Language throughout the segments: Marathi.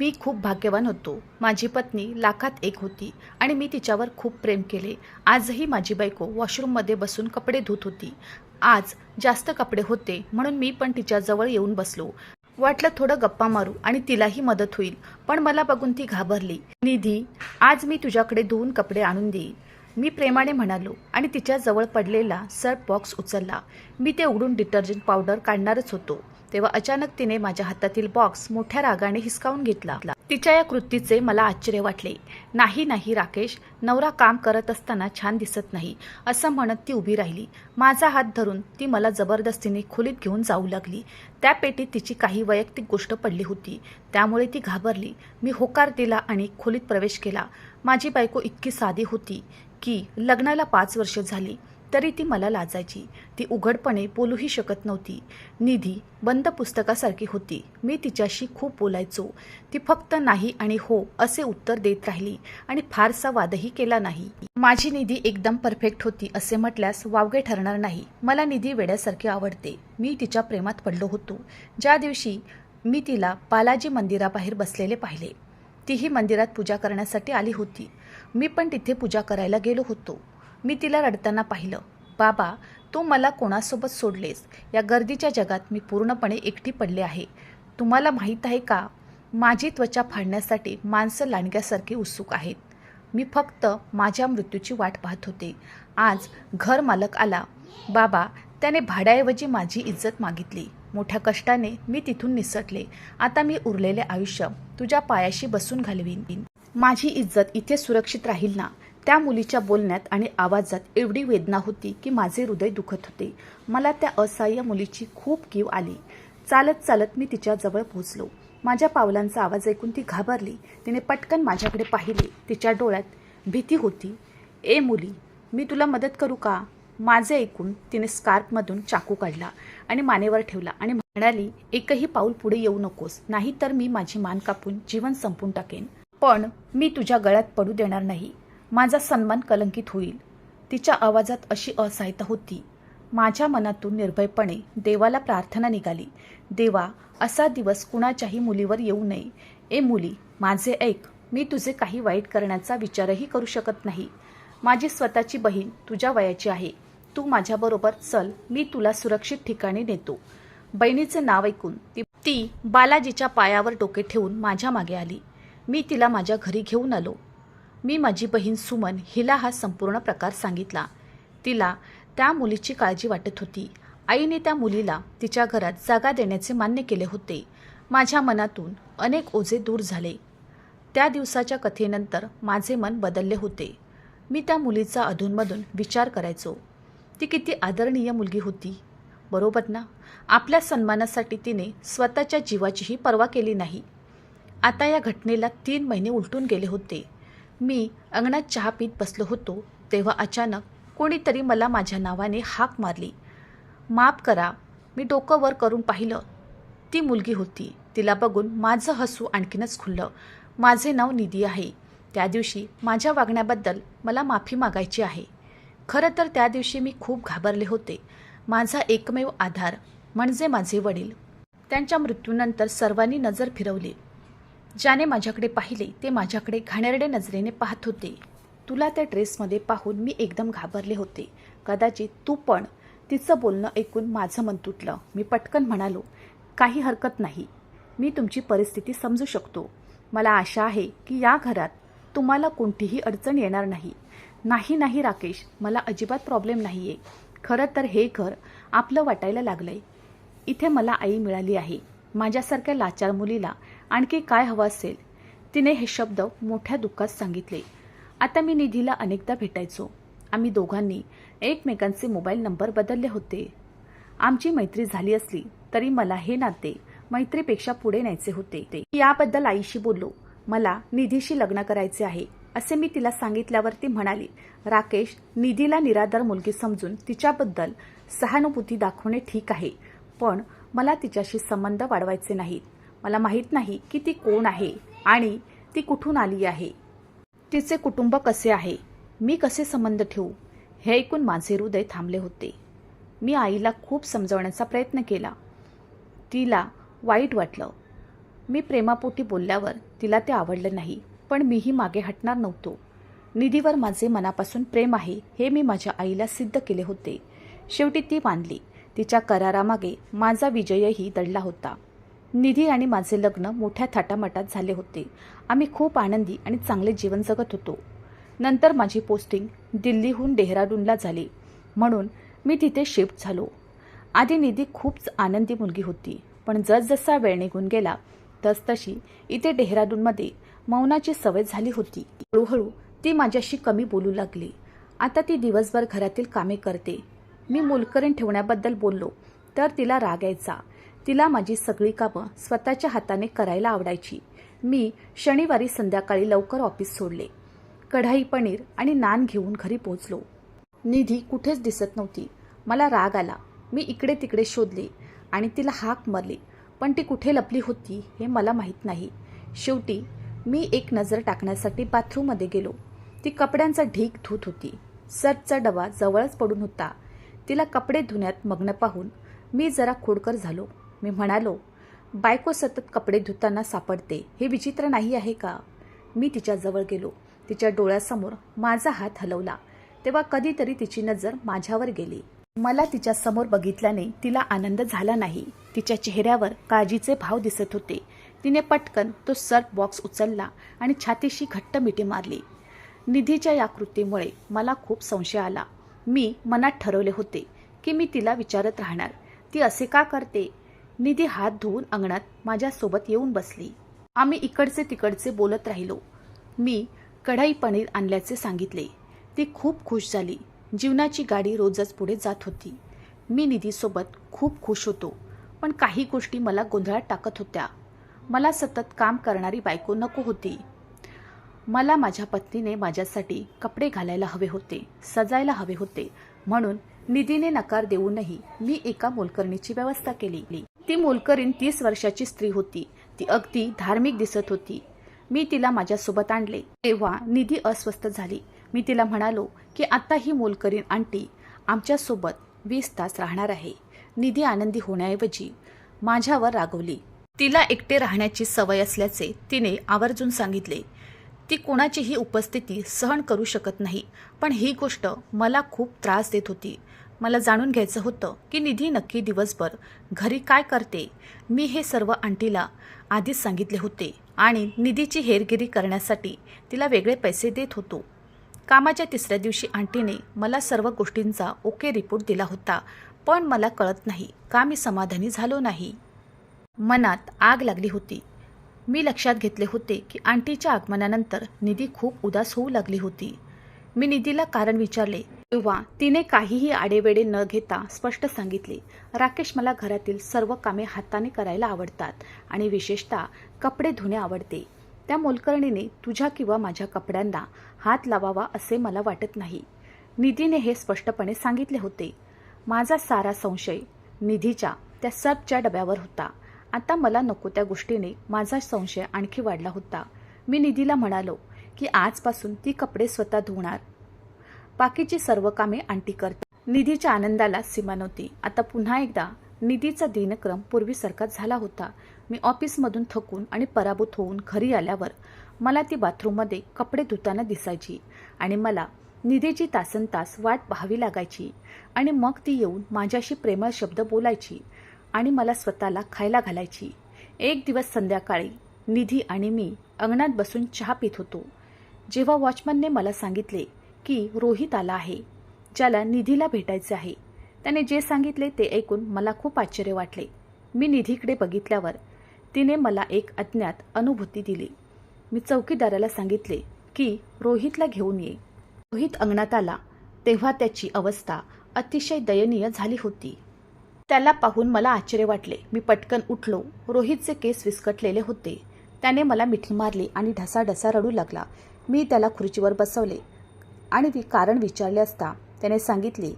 मी खूप भाग्यवान होतो. माझी पत्नी लाखात एक होती आणि मी तिच्यावर खूप प्रेम केले. आजही माझी बायको वॉशरूममध्ये बसून कपडे धुत होती. आज जास्त कपडे होते म्हणून मी पण तिच्याजवळ येऊन बसलो. वाटलं थोडं गप्पा मारू आणि तिलाही मदत होईल पण मला बघून ती घाबरली. निधी आज मी तुझ्याकडे धुवून कपडे आणून देईन. मी प्रेमाने म्हणालो आणि तिच्या जवळ पडलेला सर्फ बॉक्स उचलला. मी ते उघडून डिटर्जंट पावडर काढणारच होतो. तेव्हा अचानक तिने माझ्या हातातील बॉक्स मोठ्या रागाने हिसकावून घेतला. तिच्या या कृतीचे मला आश्चर्य वाटले. नाही नाही राकेश नवरा काम करत असताना छान दिसत नाही असं म्हणत ती उभी राहिली. माझा हात धरून ती मला जबरदस्तीने खोलीत घेऊन जाऊ लागली. त्या पेटीत तिची काही वैयक्तिक गोष्ट पडली होती. त्यामुळे ती घाबरली. मी होकार दिला आणि खोलीत प्रवेश केला. माझी बायको इतकी साधी होती की लग्नाला पाच वर्ष झाली. तरी ती मला लाजायची. ती उघडपणे बोलूही शकत नव्हती. निधी बंद पुस्तकासारखी होती. मी तिच्याशी खूप बोलायचो. ती फक्त नाही आणि हो असे उत्तर देत राहिली आणि फारसा वादही केला नाही. माझी निधी एकदम परफेक्ट होती असे म्हटल्यास वावगे ठरणार नाही. मला निधी वेड्यासारखी आवडते. मी तिच्या प्रेमात पडलो होतो. ज्या दिवशी मी तिला बालाजी मंदिराबाहेर बसलेले पाहिले तीही मंदिरात पूजा करण्यासाठी आली होती. मी पण तिथे पूजा करायला गेलो होतो. मी तिला रडताना पाहिलं. बाबा तू मला कोणासोबत सोडलेस? या गर्दीच्या जगात मी पूर्णपणे एकटी पडले आहे. तुम्हाला माहीत आहे का? माझी त्वचा फाडण्यासाठी माणसं लांडग्यासारखी उत्सुक आहेत. मी फक्त माझ्या मृत्यूची वाट पाहत होते. आज घर मालक आला. बाबा त्याने भाड्याऐवजी माझी इज्जत मागितली. मोठ्या कष्टाने मी तिथून निसटले. आता मी उरलेले आयुष्य तुझ्या पायाशी बसून घालवीन. माझी इज्जत इथे सुरक्षित राहील ना? त्या मुलीच्या बोलण्यात आणि आवाजात एवढी वेदना होती की माझे हृदय दुखत होते. मला त्या असहाय्य मुलीची खूप कीव आली. चालत चालत मी तिच्याजवळ पोहोचलो. माझ्या पावलांचा आवाज ऐकून ती घाबरली. तिने पटकन माझ्याकडे पाहिले. तिच्या डोळ्यात भीती होती. ए मुली मी तुला मदत करू का? माझे ऐकून तिने स्कार्फमधून चाकू काढला आणि मानेवर ठेवला आणि म्हणाली एकही पाऊल पुढे येऊ नकोस. नाहीतर मी माझी मान कापून जीवन संपून टाकेन. पण मी तुझ्या गळ्यात पडू देणार नाही. माझा सन्मान कलंकित होईल. तिच्या आवाजात अशी असहायता होती. माझ्या मनातून निर्भयपणे देवाला प्रार्थना निघाली. देवा असा दिवस कुणाच्याही मुलीवर येऊ नये. ए मुली माझे ऐक मी तुझे काही वाईट करण्याचा विचारही करू शकत नाही. माझी स्वतःची बहीण तुझ्या वयाची आहे. तू माझ्याबरोबर चल मी तुला सुरक्षित ठिकाणी नेतो. बहिणीचे नाव ऐकून ती ती बालाजीच्या पायावर डोके ठेवून माझ्या मागे आली. मी तिला माझ्या घरी घेऊन आलो. मी माझी बहीण सुमन हिला हा संपूर्ण प्रकार सांगितला. तिला त्या मुलीची काळजी वाटत होती. आईने त्या मुलीला तिच्या घरात जागा देण्याचे मान्य केले होते. माझ्या मनातून अनेक ओझे दूर झाले. त्या दिवसाच्या कथेनंतर माझे मन बदलले होते. मी त्या मुलीचा अधूनमधून विचार करायचो. ती किती आदरणीय मुलगी होती. बरोबर ना? आपल्या सन्मानासाठी तिने स्वतःच्या जीवाचीही पर्वा केली नाही. आता या घटनेला तीन महिने उलटून गेले होते. मी अंगणात चहा पीत बसलो होतो तेव्हा अचानक कोणीतरी मला माझ्या नावाने हाक मारली. माफ करा मी डोकं वर करून पाहिलं. ती मुलगी होती. तिला बघून माझं हसू आणखीनच खुललं. माझे नाव निधी आहे. त्या दिवशी माझ्या वागण्याबद्दल मला माफी मागायची आहे. खरं तर त्या दिवशी मी खूप घाबरले होते. माझा एकमेव आधार म्हणजे माझे वडील. त्यांच्या मृत्यूनंतर सर्वांनी नजर फिरवली. ज्याने माझ्याकडे पाहिले ते माझ्याकडे घाणेरडे नजरेने पाहत होते. तुला त्या ड्रेसमध्ये पाहून मी एकदम घाबरले होते. कदाचित तू पण. तिचं बोलणं ऐकून माझं मन तुटलं. मी पटकन म्हणालो काही हरकत नाही. मी तुमची परिस्थिती समजू शकतो. मला आशा आहे की या घरात तुम्हाला कोणतीही अडचण येणार नाही. नाही नाही राकेश. मला अजिबात प्रॉब्लेम नाही आहे खरं तर हे घर आपलं वाटायला लागलंय. इथे मला आई मिळाली आहे. माझ्यासारख्या लाचार मुलीला आणखी काय हवं असेल? तिने हे शब्द मोठ्या दुःखात सांगितले. आता मी निधीला अनेकदा भेटायचो. आम्ही दोघांनी एकमेकांचे मोबाईल नंबर बदलले होते. आमची मैत्री झाली असली तरी मला हे नाते मैत्रीपेक्षा पुढे न्यायचे होते. ते याबद्दल आईशी बोललो. मला निधीशी लग्न करायचे आहे असे मी तिला सांगितल्यावर ती म्हणाली राकेश निधीला निराधार मुलगी समजून तिच्याबद्दल सहानुभूती दाखवणे ठीक आहे पण मला तिच्याशी संबंध वाढवायचे नाहीत. मला माहीत नाही की ती कोण आहे आणि ती कुठून आली आहे. तिचे कुटुंब कसे आहे? मी कसे संबंध ठेवू? हे ऐकून माझे हृदय थांबले होते. मी आईला खूप समजवण्याचा प्रयत्न केला. तिला वाईट वाटलं. मी प्रेमापोटी बोलल्यावर तिला ते आवडलं नाही पण मीही मागे हटणार नव्हतो. निधीवर माझे मनापासून प्रेम आहे हे मी माझ्या आईला सिद्ध केले होते. शेवटी ती मानली. तिच्या करारामागे माझा विजयही दडला होता. निधी आणि माझे लग्न मोठ्या थाटामाटात झाले होते. आम्ही खूप आनंदी आणि चांगले जीवन जगत होतो. नंतर माझी पोस्टिंग दिल्लीहून डेहराडूनला झाली. म्हणून मी तिथे शिफ्ट झालो. आधी निधी खूप आनंदी मुलगी होती पण जसजसा वेळ निघून गेला तसतशी इथे डेहराडूनमध्ये मौनाची सवय झाली होती. हळूहळू ती माझ्याशी कमी बोलू लागली. आता ती दिवसभर घरातील कामे करते. मी मुलकरीण ठेवण्याबद्दल बोललो तर तिला राग यायचा. तिला माझी सगळी कामं स्वतःच्या हाताने करायला आवडायची. मी शनिवारी संध्याकाळी लवकर ऑफिस सोडले. कढाई पनीर आणि नान घेऊन घरी पोहोचलो. निधी कुठेच दिसत नव्हती. मला राग आला. मी इकडे तिकडे शोधले आणि तिला हाक मारली. पण ती कुठे लपली होती हे मला माहीत नाही. शेवटी मी एक नजर टाकण्यासाठी बाथरूममध्ये गेलो. ती कपड्यांचा ढीक धुत होती. सर्फचा डबा जवळच पडून होता. तिला कपडे धुण्यात मग्न पाहून मी जरा खोडकर झालो. मी म्हणालो बायको सतत कपडे धुताना सापडते. हे विचित्र नाही आहे का? मी तिच्याजवळ गेलो. तिच्या डोळ्यासमोर माझा हात हलवला. तेव्हा कधीतरी तिची नजर माझ्यावर गेली. मला तिच्या समोर बघितल्याने तिला आनंद झाला नाही. तिच्या चेहऱ्यावर काळजीचे भाव दिसत होते. तिने पटकन तो सर्फ बॉक्स उचलला आणि छातीशी घट्ट मिठी मारली. निधीच्या या कृतीमुळे मला खूप संशय आला. मी मनात ठरवले होते की मी तिला विचारत राहणार. ती असे का करते? निधी हात धुवून अंगणात माझ्यासोबत येऊन बसली. आम्ही इकडचे तिकडचे बोलत राहिलो. मी कढाई पनीर आणल्याचे सांगितले. ती खूप खुश झाली. जीवनाची गाडी रोजच पुढे जात होती. मी निधीसोबत खूप खुश होतो. पण काही गोष्टी मला गोंधळात टाकत होत्या. मला सतत काम करणारी बायको नको होती. मला माझ्या पत्नीने माझ्यासाठी कपडे घालायला हवे होते सजायला हवे होते. म्हणून निधीने नकार देऊनही मी एका मोलकरणीची व्यवस्था केली. ती मोलकरीण तीस वर्षाची स्त्री होती. ती अगदी धार्मिक दिसत होती. मी तिला माझ्यासोबत आणले. तेव्हा निधी अस्वस्थ झाली. मी तिला म्हणालो की आता ही मोलकरीण आंटी आमच्यासोबत वीस तास राहणार आहे. निधी आनंदी होण्याऐवजी माझ्यावर रागवली. तिला एकटे राहण्याची सवय असल्याचे तिने आवर्जून सांगितले. ती कोणाचीही उपस्थिती सहन करू शकत नाही पण ही गोष्ट मला खूप त्रास देत होती. मला जाणून घ्यायचं होतं की निधी नक्की दिवसभर घरी काय करते? मी हे सर्व आंटीला आधीच सांगितले होते आणि निधीची हेरगिरी करण्यासाठी तिला वेगळे पैसे देत होतो. कामाच्या तिसऱ्या दिवशी आंटीने मला सर्व गोष्टींचा ओके रिपोर्ट दिला होता पण मला कळत नाही का मी समाधानी झालो नाही. मनात आग लागली होती. मी लक्षात घेतले होते की आंटीच्या आगमनानंतर निधी खूप उदास होऊ लागली होती. मी निधीला कारण विचारले. तेव्हा तिने काहीही आडेवेडे न घेता स्पष्ट सांगितले. राकेश मला घरातील सर्व कामे हाताने करायला आवडतात आणि विशेषतः कपडे धुणे आवडते. त्या मोलकर्णीने तुझ्या किंवा माझ्या कपड्यांना हात लावावा असे मला वाटत नाही. निधीने हे स्पष्टपणे सांगितले होते. माझा सारा संशय निधीच्या त्या सबच्या डब्यावर होता. आता मला नको त्या गोष्टीने माझा संशय आणखी वाढला होता. मी निधीला म्हणालो की आजपासून ती कपडे स्वतः धुणार. बाकीची सर्व कामे आंटी करते. निधीच्या आनंदाला सीमा नव्हती. आता पुन्हा एकदा निधीचा दिनक्रम पूर्वीसारखाच झाला होता. मी ऑफिसमधून थकून आणि पराभूत होऊन घरी आल्यावर मला ती बाथरूममध्ये कपडे धुताना दिसायची आणि मला निधीची तासन तास वाट पाहावी लागायची आणि मग ती येऊन माझ्याशी प्रेमळ शब्द बोलायची आणि मला स्वतःला खायला घालायची. एक दिवस संध्याकाळी निधी आणि मी अंगणात बसून चहा पित होतो. जेव्हा वॉचमनने मला सांगितले की रोहित आला आहे ज्याला निधीला भेटायचे आहे त्याने जे सांगितले ते ऐकून मला खूप आश्चर्य वाटले. मी निधीकडे बघितल्यावर तिने मला एक अज्ञात अनुभूती दिली. मी चौकीदाराला सांगितले की रोहितला घेऊन ये. रोहित अंगणात आला. तेव्हा त्याची अवस्था अतिशय दयनीय झाली होती. त्याला पाहून मला आश्चर्य वाटले. मी पटकन उठलो. रोहितचे केस विस्कटलेले होते. त्याने मला मिठी मारली आणि ढसाढसा रडू लागला. मी त्याला खुर्चीवर बसवले. आणि वि कारण विचारले असता त्याने सांगितले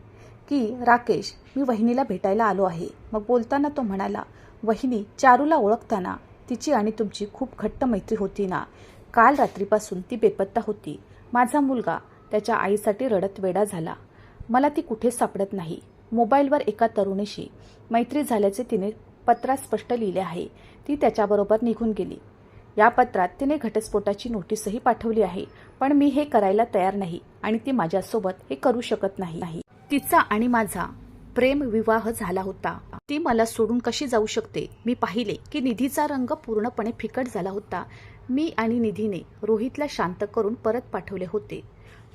की राकेश मी वहिनीला भेटायला आलो आहे. मग बोलताना तो म्हणाला वहिनी चारूला ओळखताना तिची आणि तुमची खूप घट्ट मैत्री होती ना. काल रात्रीपासून ती बेपत्ता होती. माझा मुलगा त्याच्या आईसाठी रडत वेडा झाला. मला ती कुठेच सापडत नाही. मोबाईलवर एका तरुणीशी मैत्री झाल्याचे तिने पत्रात स्पष्ट लिहिले आहे. ती त्याच्याबरोबर निघून गेली. या पत्रात तिने घटस्फोटाची नोटीसही पाठवली आहे. पण मी हे करायला तयार नाही आणि ती माझ्यासोबत हे करू शकत नाही. तिचा आणि माझा प्रेम विवाह झाला होता. ती मला सोडून कशी जाऊ शकते? मी पाहिले की निधीचा रंग पूर्णपणे फिकट झाला होता. मी आणि निधीने रोहितला शांत करून परत पाठवले होते.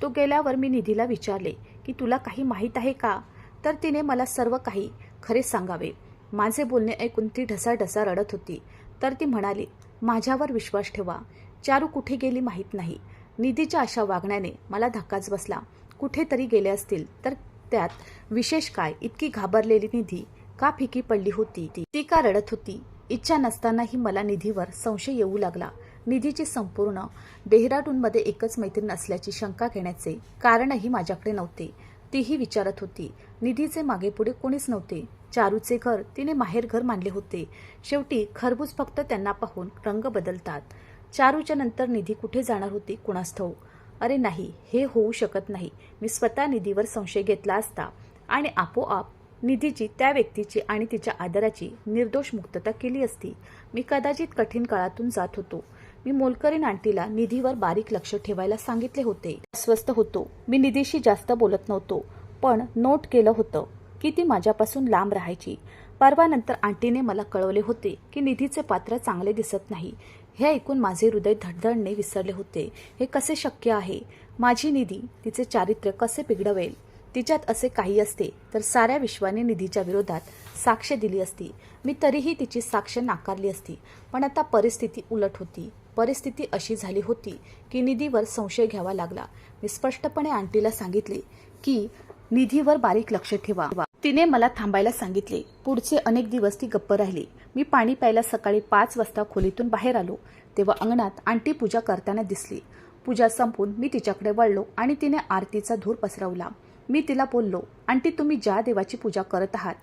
तो गेल्यावर मी निधीला विचारले की तुला काही माहीत आहे का? तर तिने मला सर्व काही खरे सांगावे. माझे बोलणे ऐकून ती ढसाढसा रडत होती. तर ती म्हणाली माझ्यावर विश्वास ठेवा. चारू कुठे गेली माहीत नाही. निधीच्या अशा वागण्याने मला धक्काच बसला. कुठेतरी गेले असतील तर त्यात विशेष काय? इतकी घाबरलेली निधी का फिकी पडली होती ती? ती का रडत होती? इच्छा नसतानाही मला निधीवर संशय येऊ लागला. निधीची संपूर्ण डेहराडूनमध्ये एकच मैत्रीण असल्याची शंका घेण्याचे कारणही माझ्याकडे नव्हते. तीही विचारत होती. निधीचे मागे पुढे कोणीच नव्हते. चारूचे घर तिने माहेर घर मानले होते. शेवटी खरबूज फक्त त्यांना पाहून रंग बदलतात. चारूच्या नंतर निधी कुठे जाणार होती कुणास अरे नाही हे होऊ शकत नाही. मी स्वतः निधीवर संशय घेतला असता. आणि आपोआप निधीची त्या व्यक्तीची आणि तिच्या आदराची निर्दोष मुक्तता केली असती. मी कदाचित कठीण काळातून जात होतो. मी मोलकरीन आंटीला निधीवर बारीक लक्ष ठेवायला सांगितले होते. अस्वस्थ होतो. मी निधीशी जास्त बोलत नव्हतो. पण नोट केलं होतं. की ती माझ्यापासून लांब राहायची. परवानंतर आंटीने मला कळवले होते की निधीचे पात्र चांगले दिसत नाही. हे ऐकून माझे हृदय धडधडणे विसरले होते. हे कसे शक्य आहे? माझी निधी तिचे चारित्र्य कसे बिघडवेल? तिच्यात असे काही असते तर साऱ्या विश्वाने निधीच्या विरोधात साक्ष दिली असती. मी तरीही तिची साक्ष नाकारली असती. पण आता परिस्थिती उलट होती. परिस्थिती अशी झाली होती की निधीवर संशय घ्यावा लागला. मी स्पष्टपणे आंटीला सांगितले की निधीवर बारीक लक्ष ठेवा. तिने मला थांबायला सांगितले. पुढचे अनेक दिवस ती गप्प राहिली. मी पाणी प्यायला सकाळी पाच वाजता खोलीतून बाहेर आलो. तेव्हा अंगणात आंटी पूजा करताना दिसली. पूजा संपून मी तिच्याकडे वळलो आणि तिने आरतीचा धूर पसरवला. मी तिला बोललो आंटी तुम्ही ज्या देवाची पूजा करत आहात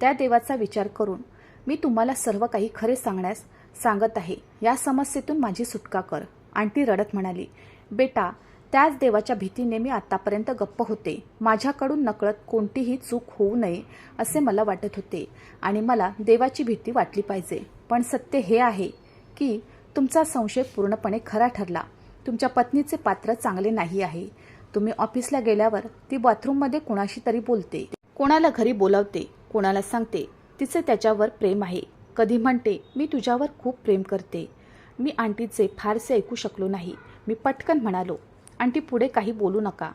त्या देवाचा विचार करून मी तुम्हाला सर्व काही खरे सांगण्यास सांगत आहे. या समस्येतून माझी सुटका कर. आंटी रडत म्हणाली बेटा त्याच देवाच्या भीतीने मी आतापर्यंत गप्प होते. माझ्याकडून नकळत कोणतीही चूक होऊ नये असे मला वाटत होते आणि मला देवाची भीती वाटली पाहिजे. पण सत्य हे आहे की तुमचा संशय पूर्णपणे खरा ठरला. तुमच्या पत्नीचे पात्र चांगले नाही आहे. तुम्ही ऑफिसला गेल्यावर ती बाथरूममध्ये कुणाशी तरी बोलते. कोणाला घरी बोलावते कोणाला सांगते तिचे त्याच्यावर प्रेम आहे. कधी म्हणते मी तुझ्यावर खूप प्रेम करते. मी आंटीचे फारसे ऐकू शकलो नाही. मी पटकन म्हणालो आंटी पुढे काही बोलू नका.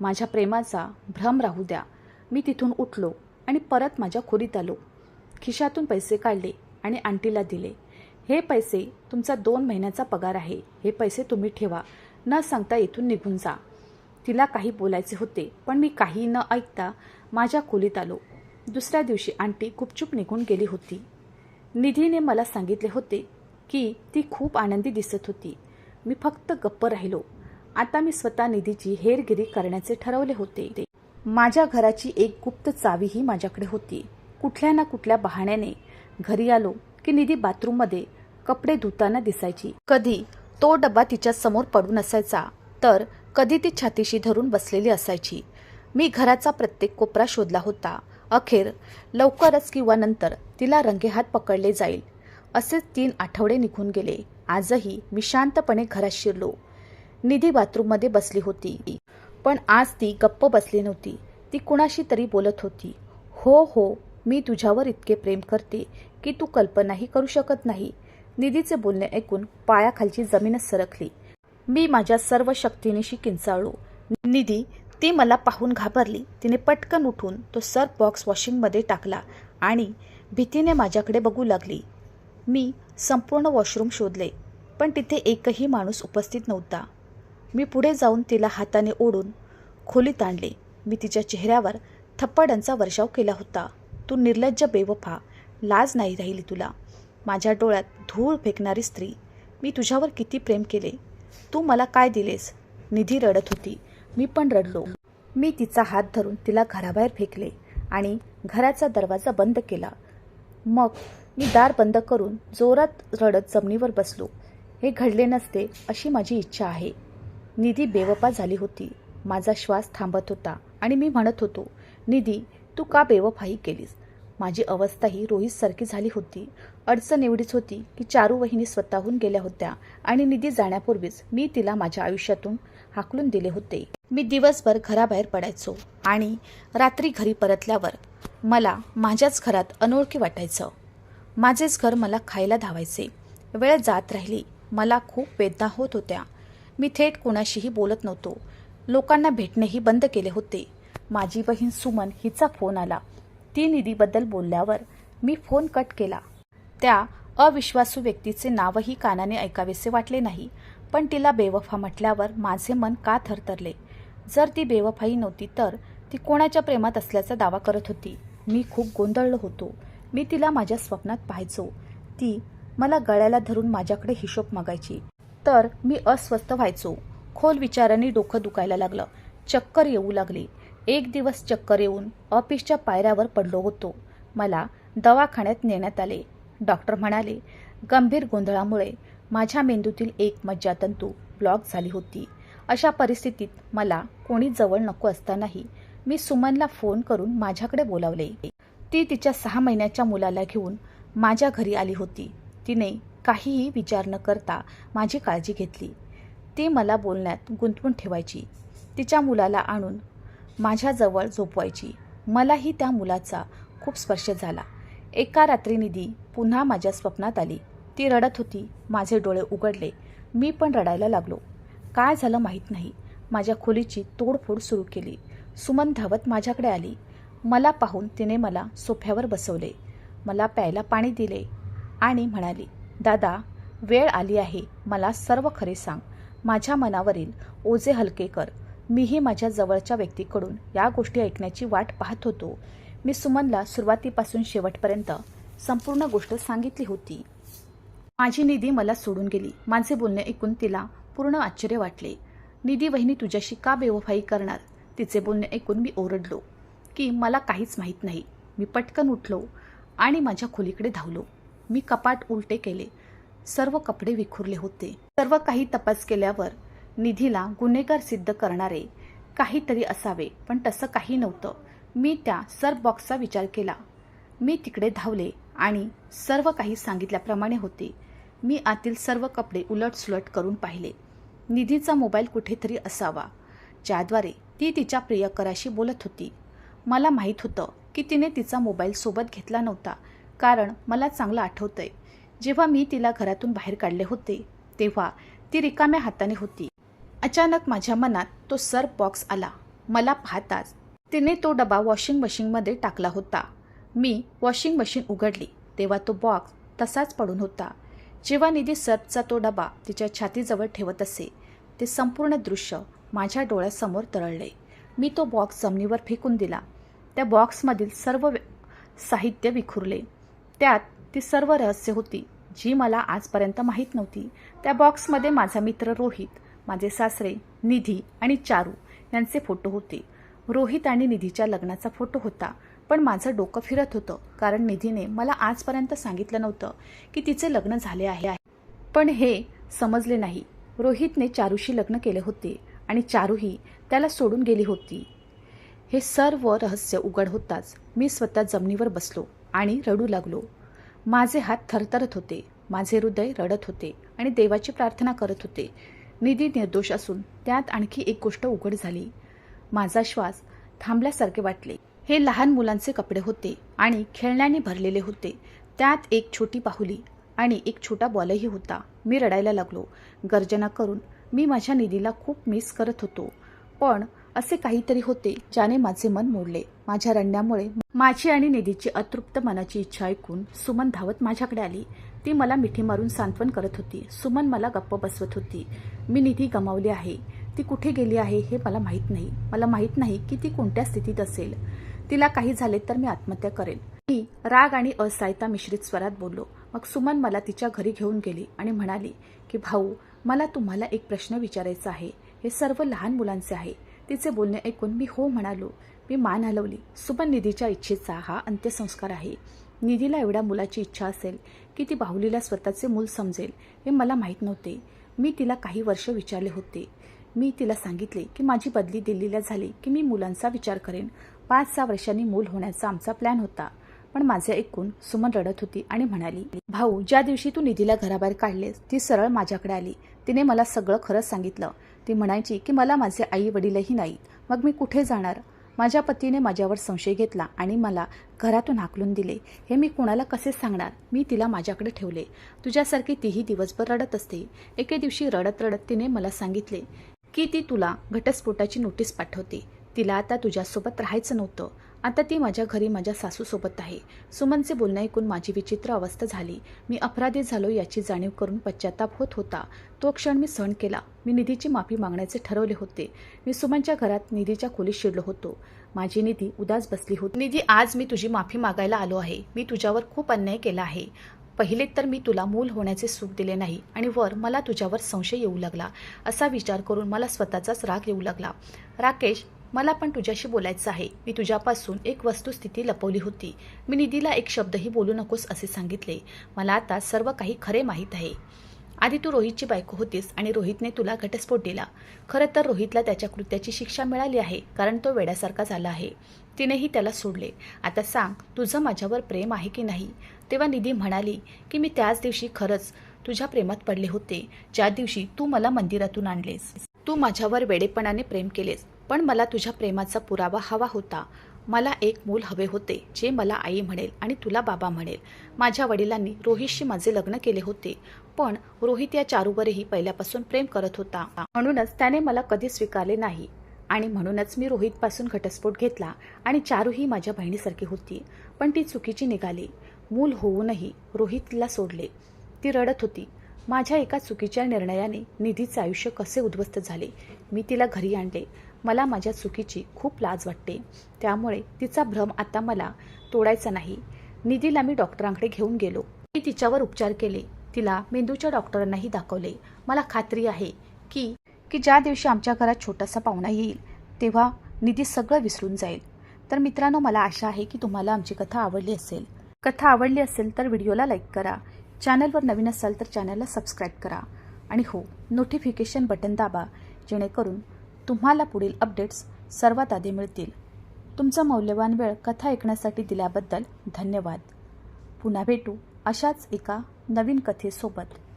माझ्या प्रेमाचा भ्रम राहू द्या. मी तिथून उठलो आणि परत माझ्या खोलीत आलो. खिशातून पैसे काढले आणि आंटीला दिले. हे पैसे तुमचा दोन महिन्याचा पगार आहे. हे पैसे तुम्ही ठेवा. न सांगता इथून निघून जा. तिला काही बोलायचे होते पण मी काही न ऐकता माझ्या खोलीत आलो. दुसऱ्या दिवशी आंटी गुपचूप निघून गेली होती. निधीने मला सांगितले होते की ती खूप आनंदी दिसत होती. मी फक्त गप्प राहिलो. आता मी स्वतः निधीची हेरगिरी करण्याचे ठरवले होते. माझ्या घराची एक गुप्त चावीही माझ्याकडे होती. कुठल्या ना कुठल्या बहाण्याने घरी आलो की निधी बाथरूममध्ये कपडे धुताना दिसायची. कधी तो डबा तिच्या समोर पडून असायचा तर कधी ती छातीशी धरून बसलेली असायची. मी घराचा प्रत्येक कोपरा शोधला होता. अखेर लवकरच किंवा नंतर तिला रंगेहात पकडले जाईल. असेच तीन आठवडे निघून गेले. आजही मी शांतपणे घरात शिरलो. निधी बाथरूममध्ये बसली होती. पण आज ती गप्प बसली नव्हती. ती कुणाशी तरी बोलत होती. हो हो मी तुझ्यावर इतके प्रेम करते की तू कल्पनाही करू शकत नाही. निधीचे बोलणे ऐकून पायाखालची जमीनच सरकली. मी माझ्या सर्व शक्तीनिशी किंचाळू निधी ती मला पाहून घाबरली. तिने पटकन उठून तो सर्फ बॉक्स वॉशिंगमध्ये टाकला आणि भीतीने माझ्याकडे बघू लागली. मी संपूर्ण वॉशरूम शोधले पण तिथे एकही माणूस उपस्थित नव्हता. मी पुढे जाऊन तिला हाताने ओढून खोलीत आणले. मी तिच्या चेहऱ्यावर थप्पडांचा वर्षाव केला होता. तू निर्लज्ज बेवफा लाज नाही राहिली तुला. माझ्या डोळ्यात धूळ फेकणारी स्त्री. मी तुझ्यावर किती प्रेम केले. तू मला काय दिलेस? निधी रडत होती. मी पण रडलो. मी तिचा हात धरून तिला घराबाहेर फेकले आणि घराचा दरवाजा बंद केला. मग मी दार बंद करून जोरात रडत जमिनीवर बसलो. हे घडले नसते अशी माझी इच्छा आहे. निधी बेवफा झाली होती. माझा श्वास थांबत होता आणि मी म्हणत होतो निधी तू का बेवफाही केलीस? माझी अवस्थाही रोहितसारखी झाली होती. अडचण एवढीच होती की चारू वहिनी स्वतःहून गेल्या होत्या आणि निधी जाण्यापूर्वीच मी तिला माझ्या आयुष्यातून हाकलून दिले होते. मी दिवसभर घराबाहेर पडायचो आणि रात्री घरी परतल्यावर मला माझ्याच घरात अनोळखी वाटायचं. माझेच घर मला खायला धावायचे. वेळ जात राहिली. मला खूप वेदना होत होत्या. मी थेट कोणाशीही बोलत नव्हतो. लोकांना भेटणेही बंद केले होते. माझी बहीण सुमन हिचा फोन आला. ती निधीबद्दल बोलल्यावर मी फोन कट केला. त्या अविश्वासू व्यक्तीचे नावही कानाने ऐकावेसे वाटले नाही पण तिला बेवफा म्हटल्यावर माझे मन का थरथरले? जर ती बेवफाई नव्हती तर ती कोणाच्या प्रेमात असल्याचा दावा करत होती. मी खूप गोंधळलो होतो. मी तिला माझ्या स्वप्नात पाहायचो. ती मला गळ्याला धरून माझ्याकडे हिशोब मागायची. तर मी अस्वस्थ व्हायचो. खोल विचारांनी डोकं दुखायला लागलं. चक्कर येऊ लागली. एक दिवस चक्कर येऊन ऑफिसच्या पायऱ्यावर पडलो होतो. मला दवाखान्यात नेण्यात आले. डॉक्टर म्हणाले गंभीर गोंधळामुळे माझ्या मेंदूतील एक मज्जातंतू ब्लॉक झाली होती. अशा परिस्थितीत मला कोणी जवळ नको असतानाही मी सुमनला फोन करून माझ्याकडे बोलावले. ती तिच्या सहा महिन्याच्या मुलाला घेऊन माझ्या घरी आली होती. तिने काहीही विचार न करता माझी काळजी घेतली. ती मला बोलण्यात गुंतवून ठेवायची. तिच्या मुलाला आणून माझ्याजवळ झोपवायची. मलाही त्या मुलाचा खूप स्पर्श झाला. एका रात्री निधी पुन्हा माझ्या स्वप्नात आली. ती रडत होती. माझे डोळे उघडले. मी पण रडायला लागलो. काय झालं माहीत नाही. माझ्या खोलीची तोडफोड सुरू केली. सुमन धावत माझ्याकडे आली. मला पाहून तिने मला सोफ्यावर बसवले. मला प्यायला पाणी दिले आणि म्हणाली दादा वेळ आली आहे. मला सर्व खरे सांग. माझ्या मनावरील ओझे हलके कर. मीही माझ्या जवळच्या व्यक्तीकडून या गोष्टी ऐकण्याची वाट पाहत होतो. मी सुमनला सुरुवातीपासून शेवटपर्यंत संपूर्ण गोष्ट सांगितली होती. माझी निधी मला सोडून गेली. माझे बोलणे ऐकून तिला पूर्ण आश्चर्य वाटले. निधी वहिनी तुझ्याशी का बेवफाई करणार? तिचे बोलणे ऐकून मी ओरडलो की मला काहीच माहीत नाही. मी पटकन उठलो आणि माझ्या खोलीकडे धावलो. मी कपाट उलटे केले. सर्व कपडे विखुरले होते. सर्व काही तपास केल्यावर निधीला गुन्हेगार सिद्ध करणारे काहीतरी असावे पण तसं काही नव्हतं. मी त्या सर्फ बॉक्सचा विचार केला. मी तिकडे धावले आणि सर्व काही सांगितल्याप्रमाणे होते. मी आतील सर्व कपडे उलटसुलट करून पाहिले. निधीचा मोबाईल कुठेतरी असावा. ज्याद्वारे ती तिच्या प्रियकराशी बोलत होती. मला माहीत होतं की तिने तिचा मोबाईल सोबत घेतला नव्हता. कारण मला चांगलं आठवतंय. जेव्हा मी तिला घरातून बाहेर काढले होते तेव्हा ती रिकाम्या हाताने होती. अचानक माझ्या मनात तो सर बॉक्स आला. मला पाहताच तिने तो डबा वॉशिंग मशीनमध्ये टाकला होता. मी वॉशिंग मशीन उघडली. तेव्हा तो बॉक्स तसाच पडून होता. जेव्हा निधी सर्फचा तो डबा तिच्या छातीजवळ ठेवत असे ते संपूर्ण दृश्य माझ्या डोळ्यासमोर तरळले. मी तो बॉक्स जमिनीवर फेकून दिला. त्या बॉक्समधील सर्व साहित्य विखुरले. त्यात ती सर्व रहस्य होती जी मला आजपर्यंत माहीत नव्हती. त्या बॉक्समध्ये माझा मित्र रोहित माझे सासरे निधी आणि चारू यांचे फोटो होते. रोहित आणि निधीच्या लग्नाचा फोटो होता पण माझं डोकं फिरत होतं कारण निधीने मला आजपर्यंत सांगितलं नव्हतं की तिचे लग्न झाले आहे पण हे समजले नाही. रोहितने चारूशी लग्न केले होते आणि चारूही त्याला सोडून गेली होती. हे सर्व रहस्य उघड होताच मी स्वतः जमिनीवर बसलो. आणि रडू लागलो. माझे हात थरथरत होते. माझे हृदय रडत होते आणि देवाची प्रार्थना करत होते. निधी निर्दोष असून त्यात आणखी एक गोष्ट उघड झाली. माझा श्वास थांबल्यासारखे वाटले. हे लहान मुलांचे कपडे होते आणि खेळण्याने भरलेले होते. त्यात एक छोटी पाहुली आणि एक छोटा बॉलही होता. मी रडायला लागलो. गर्जना करून मी माझ्या निधीला खूप मिस करत होतो. पण असे काहीतरी होते ज्याने माझे मन मोडले. माझ्या रडण्यामुळे माझी आणि निधीची अतृप्त मनाची इच्छा ऐकून सुमन धावत माझ्याकडे आली. ती मला मिठी मारून सांत्वन करत होती. सुमन मला गप्प बसवत होती. मी निधी गमावली आहे. ती कुठे गेली आहे हे मला माहीत नाही. मला माहीत नाही की ती कोणत्या स्थितीत असेल. तिला काही झाले तर मी आत्महत्या करेन. मी राग आणि असहायता मिश्रित स्वरात बोललो. मग सुमन मला तिच्या घरी घेऊन गेली आणि म्हणाली की भाऊ मला तुम्हाला एक प्रश्न विचारायचा आहे. हे सर्व लहान मुलांचे आहे. तिचे बोलणे ऐकून मी हो म्हणालो. मी मान हलवली. सुमन निधीच्या इच्छेचा हा अंत्यसंस्कार आहे. निधीला एवढ्या मुलाची इच्छा असेल की ती बाहुलीला स्वतःचे मूल समजेल हे मला माहीत नव्हते. मी तिला काही वर्ष विचारले होते. मी तिला सांगितले की माझी बदली दिल्लीला झाली की मी मुलांचा विचार करेन. पाच सहा वर्षांनी मूल होण्याचा आमचा प्लॅन होता. पण माझे ऐकून सुमन रडत होती आणि म्हणाली भाऊ ज्या दिवशी तू निधीला घराबाहेर काढलेस ती सरळ माझ्याकडे आली. तिने मला सगळं खरंच सांगितलं. ती म्हणायची की मला माझे आई वडीलही नाहीत. मग मी कुठे जाणार? माझ्या पतीने माझ्यावर संशय घेतला आणि मला घरातून हाकलून दिले. हे मी कुणाला कसे सांगणार? मी तिला माझ्याकडे ठेवले. तुझ्यासारखी तीही दिवसभर रडत असते. एके दिवशी रडत रडत तिने मला सांगितले की ती तुला घटस्फोटाची नोटीस पाठवते. तिला आता तुझ्यासोबत राहायचं नव्हतं. आता ती माझ्या घरी माझ्या सासूसोबत आहे. सुमनचे बोलणे ऐकून माझी विचित्र अवस्था झाली. मी अपराधी झालो याची जाणीव करून पश्चाताप होत होता. तो क्षण मी सहन केला. मी निधीची माफी मागण्याचे ठरवले होते. मी सुमनच्या घरात निधीच्या खोलीत शिरलो होतो. माझी निधी उदास बसली होती. निधी आज मी तुझी माफी मागायला आलो आहे. मी तुझ्यावर खूप अन्याय केला आहे. पहिले तर मी तुला मूल होण्याचे सुख दिले नाही आणि वर मला तुझ्यावर संशय येऊ लागला. असा विचार करून मला स्वतःचाच राग येऊ लागला. राकेश मला पण तुझ्याशी बोलायचं आहे. मी तुझ्यापासून एक वस्तुस्थिती लपवली होती. मी निधीला एक शब्दही बोलू नकोस असे सांगितले. मला आता सर्व काही खरे माहीत आहे. आधी तू रोहितची बायको होतीस आणि रोहितने तुला घटस्फोट दिला. खरं तर रोहितला त्याच्या कृत्याची शिक्षा मिळाली आहे कारण तो वेड्यासारखा झाला आहे. तिनेही त्याला सोडले. आता सांग तुझं माझ्यावर प्रेम आहे की नाही? तेव्हा निधी म्हणाली की मी त्याच दिवशी खरंच तुझ्या प्रेमात पडले होते. ज्या दिवशी तू मला मंदिरातून आणलेस. तू माझ्यावर वेडेपणाने प्रेम केलेस. पण मला तुझ्या प्रेमाचा पुरावा हवा होता. मला एक मूल हवे होते जे मला आई म्हणेल आणि तुला बाबा म्हणेल. माझ्या वडिलांनी रोहितशी माझे लग्न केले होते पण रोहित या चारूवरही पहिल्यापासून प्रेम करत होता. म्हणूनच त्याने मला कधी स्वीकारले नाही. आणि म्हणूनच मी रोहितपासून घटस्फोट घेतला आणि चारूही माझ्या बहिणीसारखी होती. पण ती चुकीची निघाली. मूल होऊनही रोहितला सोडले. ती रडत होती. माझ्या एका चुकीच्या निर्णयाने निधीचे आयुष्य कसे उद्ध्वस्त झाले? मी तिला घरी आणले. मला माझ्या चुकीची खूप लाज वाटते. त्यामुळे तिचा भ्रम आता मला तोडायचा नाही. निधीला मी डॉक्टरांकडे घेऊन गेलो. मी तिच्यावर उपचार केले. तिला मेंदूच्या डॉक्टरांनाही दाखवले. मला खात्री आहे की की ज्या दिवशी आमच्या घरात छोटासा पाहुणा येईल तेव्हा निधी सगळं विसरून जाईल. तर मित्रांनो मला आशा आहे की तुम्हाला आमची कथा आवडली असेल. कथा आवडली असेल तर व्हिडिओला लाईक करा. चॅनलवर नवीन असाल तर चॅनलला सबस्क्राईब करा. आणि हो नोटिफिकेशन बटन दाबा जेणेकरून तुम्हाला पुढील अपडेट्स सर्वात आधी मिळतील. तुमचा मौल्यवान वेळ कथा ऐकण्यासाठी दिल्याबद्दल धन्यवाद. पुन्हा भेटू अशाच एका नवीन कथेसोबत.